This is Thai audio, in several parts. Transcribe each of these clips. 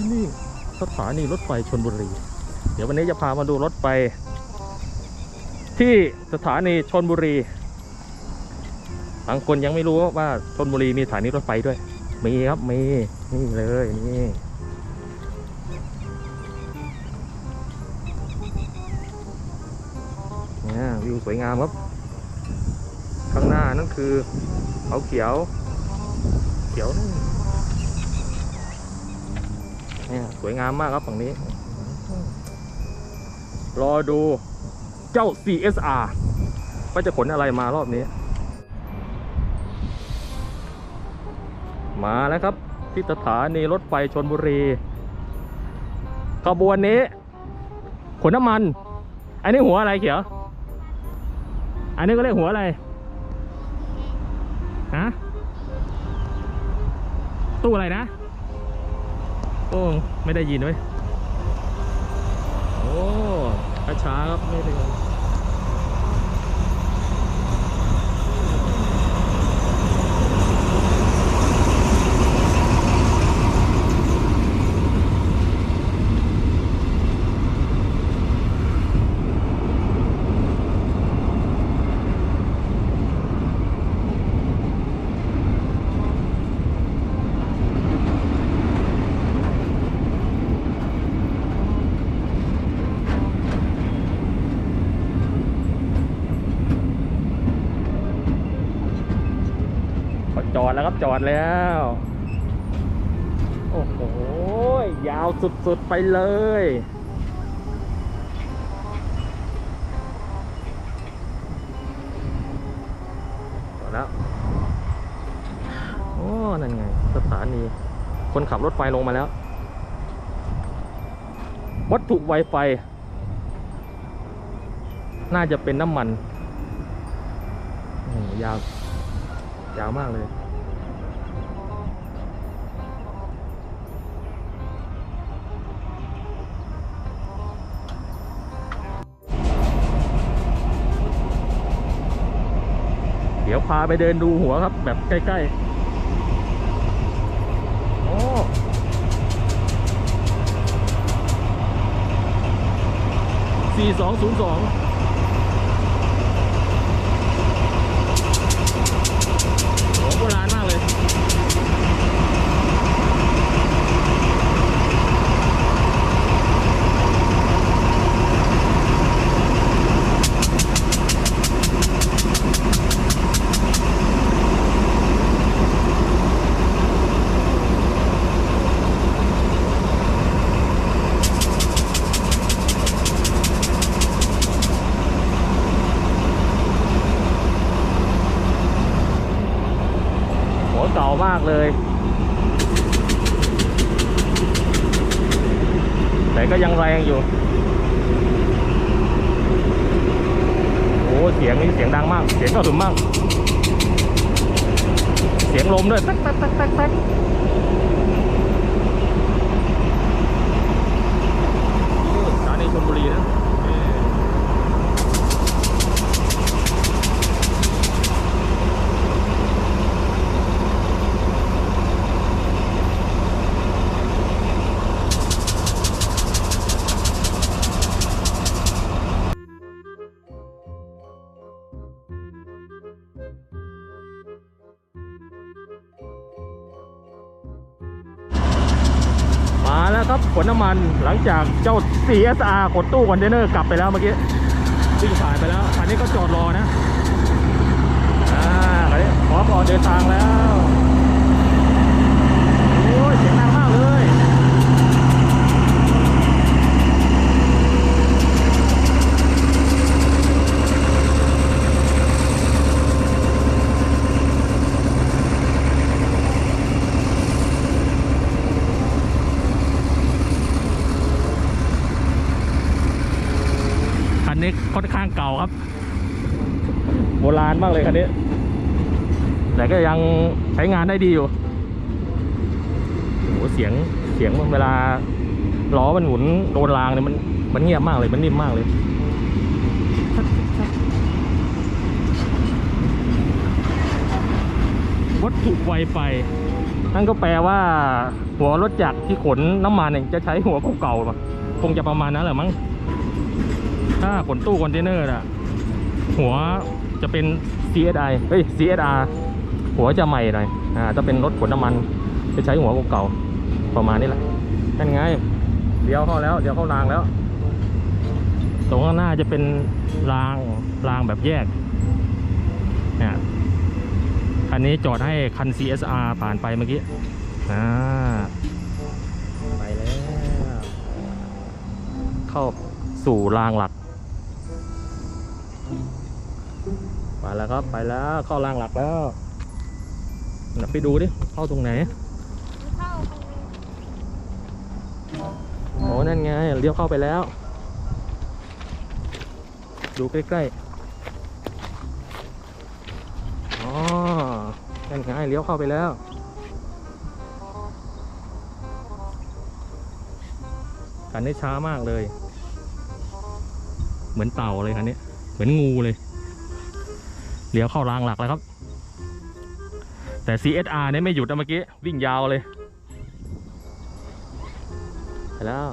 ที่นี่สถานีรถไฟชนบุรี เดี๋ยววันนี้จะพามาดูรถไฟที่สถานีชนบุรี บางคนยังไม่รู้ว่าชนบุรีมีสถานีรถไฟด้วย มีครับมีนี่เลยนี่นี่วิวสวยงามครับ ข้างหน้านั่นคือเขาเขียว เขียวนู่น สวยงามมากครับฝั่งนี้ รอดูเจ้า CSR ว่าจะขนอะไรมารอบนี้ มาแล้วครับ ที่สถานีรถไฟชนบุรีขบวนนี้ ขนน้ำมัน อันนี้หัวอะไรเขียว อันนี้ก็เรียกหัวอะไร ฮะ ตู้อะไรนะ โอ้ไม่ได้ยินไว้โอ้ช้าๆครับไม่ได้ ดแล้วครับจอดแล้ว โอ้โห ยาวสุดๆไปเลย จอดแล้ว โอ้ นั่นไง สถานี คนขับรถไฟลงมาแล้ว วัตถุไวไฟ น่าจะเป็นน้ำมันโอ้ยาวยาวมากเลย ดี๋ยวพาไปเดินดูหัวครับ แบบใกล้ๆ โอ้สี่สองศูนย์สอง โหโบราณมากเลย หัวเก่ากเลย แต่ก็ยังแรงอยู่ โอ้เสียงนี่เสียงดังมาก เสียงก็ถึงมาก เสียงลมด้วยแป๊กแป๊กแป๊กแป๊กแป๊กนี่สถานีชลบุรีนะ แล้วครับขนน้ำมันหลังจากเจ้า CSR ขนตู้คอนเทนเนอร์กลับไปแล้วเมื่อกี้วิ่งผ่านไปแล้วคันนี้ก็จอดรอนะอ่าคันนี้พร้อมออกเดินทางแล้ว โอ้ยเสียงดังมากเลย คันนี้ค่อนข้างเก่าครับ โบราณมากเลยคันนี้ แต่ก็ยังใช้งานได้ดีอยู่โอ้โหเสียงเสียงมันเวลาล้อมันหมุนโดนรางเนี่ยมันมันเงียบมากเลยมันนิ่มมากเลยวัตถุไวไฟนั่นก็แปลว่า หัวรถจักรที่ขนน้ำมันเนี่ยจะใช้หัวเก่าๆป่ะคงจะประมาณนั้นแหละมั้ง ถ้าขนตู้คอนเทนเนอร์อะหัวจะเป็น CSI เฮ้ย CSR หัวจะใหม่หน่อย อ่าถ้าเป็นรถขนน้ำมันจะใช้หัวเก่าๆประมาณนี้แหละนั่นไงเดี๋ยวเข้าแล้วเดี๋ยวเข้ารางแล้ว ตรงข้างหน้าจะเป็นรางรางแบบแยกเนี่ยคันนี้จอดให้คัน CSR ผ่านไปเมื่อกี้อ่าไปแล้ว เข้าสู่รางหลัก ไปแล้วครับไปแล้วเข้ารางหลักแล้วเดี๋ยวไปดูดิเข้าตรงไหนเข้าโอ้นั่นไงเลี้ยวเข้าไปแล้ว ดูใกล้ๆอ๋อนั่นไงเลี้ยวเข้าไปแล้วคันนี้ช้ามากเลย เหมือนเต่าเลยคันนี้เห มือนงูเลยเลี้ยวเข้ารางหลักแล้วครับ แต่ CSR เนี่ยไม่หยุดนะเมื่อกี้ วิ่งยาวเลยไปแล้ว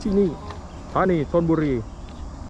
ที่นี่ธานีธนบุรี